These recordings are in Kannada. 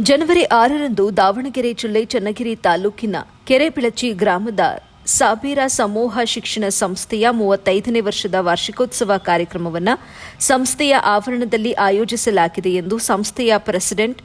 ಜನವರಿ ಆರರಂದು ದಾವಣಗೆರೆ ಜಿಲ್ಲೆ ಚನ್ನಗಿರಿ ತಾಲೂಕಿನ ಕೆರೆಬಿಳಚಿ ಗ್ರಾಮದ ಸಾಬೀರಾ ಸಮೂಹ ಶಿಕ್ಷಣ ಸಂಸ್ಥೆಯ ಮೂವತ್ತೈದನೇ ವರ್ಷದ ವಾರ್ಷಿಕೋತ್ಸವ ಕಾರ್ಯಕ್ರಮವನ್ನು ಸಂಸ್ಥೆಯ ಆವರಣದಲ್ಲಿ ಆಯೋಜಿಸಲಾಗಿದೆ ಎಂದು ಸಂಸ್ಥೆಯ ಪ್ರೆಸಿಡೆಂಟ್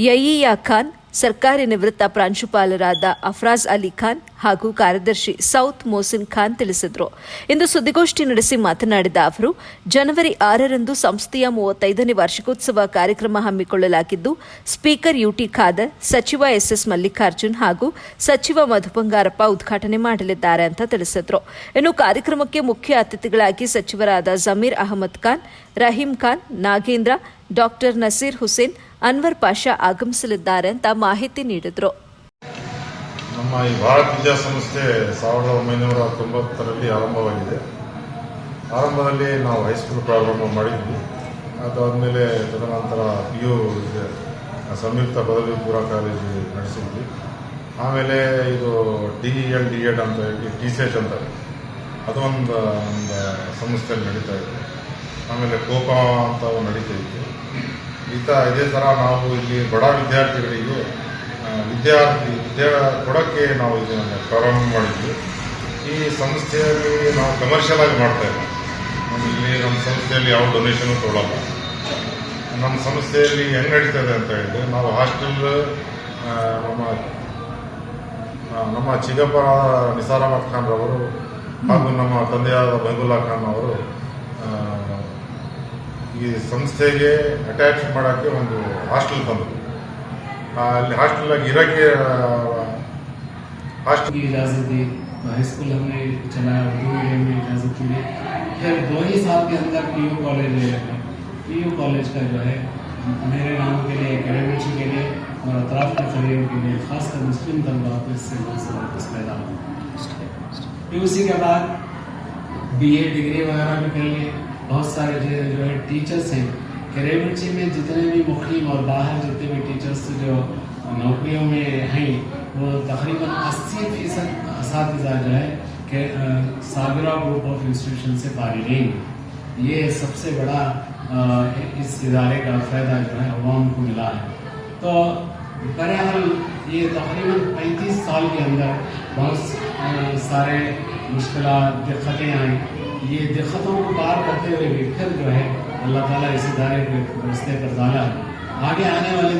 ಯಯಿಯಾ ಖಾನ್ ಸರ್ಕಾರಿ ನಿವೃತ್ತ ಪ್ರಾಂಶುಪಾಲರಾದ ಅಫ್ರಾಜ್ ಅಲಿ ಖಾನ್ ಹಾಗೂ ಕಾರ್ಯದರ್ಶಿ ಸೌತ್ ಮೋಸಿನ್ ಖಾನ್ ತಿಳಿಸಿದರು. ಇಂದು ಸುದ್ದಿಗೋಷ್ಠಿ ನಡೆಸಿ ಮಾತನಾಡಿದ ಅವರು, ಜನವರಿ ಆರರಂದು ಸಂಸ್ಥೆಯ ಮೂವತ್ತೈದನೇ ವಾರ್ಷಿಕೋತ್ಸವ ಕಾರ್ಯಕ್ರಮ ಹಮ್ಮಿಕೊಳ್ಳಲಾಗಿದ್ದು, ಸ್ಪೀಕರ್ ಯುಟಿ ಖಾದರ್, ಸಚಿವ ಎಸ್ಎಸ್ ಮಲ್ಲಿಕಾರ್ಜುನ್ ಹಾಗೂ ಸಚಿವ ಮಧು ಬಂಗಾರಪ್ಪ ಉದ್ಘಾಟನೆ ಮಾಡಲಿದ್ದಾರೆ ಅಂತ ತಿಳಿಸಿದರು. ಇನ್ನು ಕಾರ್ಯಕ್ರಮಕ್ಕೆ ಮುಖ್ಯ ಅತಿಥಿಗಳಾಗಿ ಸಚಿವರಾದ ಜಮೀರ್ ಅಹಮದ್ ಖಾನ್, ರಹೀಂ ಖಾನ್, ನಾಗೇಂದ್ರ, ಡಾಕ್ಟರ್ ನಸೀರ್ ಹುಸೇನ್ ಅನ್ವರ್ ಪಾಷಾ ಆಗಮಿಸಲಿದ್ದಾರೆ ಅಂತ ಮಾಹಿತಿ ನೀಡಿದರು. ನಮ್ಮ ಈ ಭಾರತ್ ವಿದ್ಯಾಸಂಸ್ಥೆ ಸಾವಿರದ ಒಂಬೈನೂರ ತೊಂಬತ್ತರಲ್ಲಿ ಆರಂಭವಾಗಿದೆ. ಆರಂಭದಲ್ಲಿ ನಾವು ಹೈಸ್ಕೂಲ್ ಪ್ರಾರಂಭ ಮಾಡಿದ್ವಿ. ಅದಾದಮೇಲೆ ತದನಂತರ ಪಿ ಯು ಸಂಯುಕ್ತ ಪದವಿ ಪೂರ್ವ ಕಾಲೇಜು ನಡೆಸಿದ್ವಿ. ಆಮೇಲೆ ಇದು ಡಿ ಎಲ್ ಡಿ ಎಡ್ ಅಂತ ಹೇಳಿ ಟಿ ಸಿ ಎಚ್ ಅಂತ ಅದು ಒಂದು ಸಂಸ್ಥೆಯಲ್ಲಿ ನಡೀತಾ ಇದೆ. ಆಮೇಲೆ ಕೋಪ ಅಂತ ನಡೀತಾ ಇತ್ತು. ಈ ಥರ ಇದೇ ಥರ ನಾವು ಇಲ್ಲಿ ಬಡ ವಿದ್ಯಾರ್ಥಿಗಳಿಗೆ ವಿದ್ಯಾರ್ಥಿ, ವಿದ್ಯಾ ಕೊಡೋಕ್ಕೆ ನಾವು ಇದನ್ನು ಪ್ರಾರಂಭ ಮಾಡಿದ್ವಿ. ಈ ಸಂಸ್ಥೆಯಲ್ಲಿ ನಾವು ಕಮರ್ಷಿಯಲ್ ಆಗಿ ಮಾಡ್ತಾ ಇಲ್ಲ ನಮ್ಮ ಇಲ್ಲಿ ನಮ್ಮ ಸಂಸ್ಥೆಯಲ್ಲಿ ಯಾವ ಡೊನೇಷನ್ ತೊಗೊಳಲ್ಲ. ನಮ್ಮ ಸಂಸ್ಥೆಯಲ್ಲಿ ಹೆಂಗೆ ನಡೀತದೆ ಅಂತ ಹೇಳಿದ್ರೆ, ನಾವು ಹಾಸ್ಟೆಲ್ ನಮ್ಮ ನಮ್ಮ ಚಿಗಪ್ಪ ನಿಸಾರ್ ಅಹಮದ್ ಖಾನ್ ರವರು ಹಾಗೂ ನಮ್ಮ ತಂದೆಯಾದ ಬೈಬುಲ್ಲಾ ಖಾನ್ ಅವರು ಈ ಸಂಸ್ಥೆಗೆ ಅಟ್ಯಾಚ್ ಮಾಡೋಕ್ಕೆ ಒಂದು ಹಾಸ್ಟೆಲ್ ಬಂತು. ಅಲ್ಲಿ ಹಾಸ್ಟೆಲಾಗಿ ಇರೋಕ್ಕೆ ہاسٹل کی اجازت دی ہائی اسکول ہم نے چلایا اردو میڈیم میں اجازت ملی پھر دو ہی سال کے اندر پی یو کالج لے لیا پی یو کالج کا جو ہے میرے نام کے وغیرہ بھی کر لیے بہت سارے جو ہے جو ہے ٹیچرس ہیں، کہ میں جتنے بھی مقیم اور باہر جتنے بھی ٹیچرس جو نوکریوں میں ہیں، وہ تقریباً اسی فیصد اساتذہ جو ہے کہ سابرہ گروپ آف انسٹیٹیوشن سے فارغ ہیں۔ یہ سب سے بڑا اس ادارے کا فائدہ جو ہے عوام کو ملا ہے۔ تو بہرحال یہ تقریباً پینتیس سال کے اندر بہت سارے مشکلات، دقتیں آئیں۔ یہ دقتوں کو پار کرتے ہوئے بھی پھر جو ہے اللہ تعالیٰ اس ادارے کے رستے پر ڈالا آگے آنے والے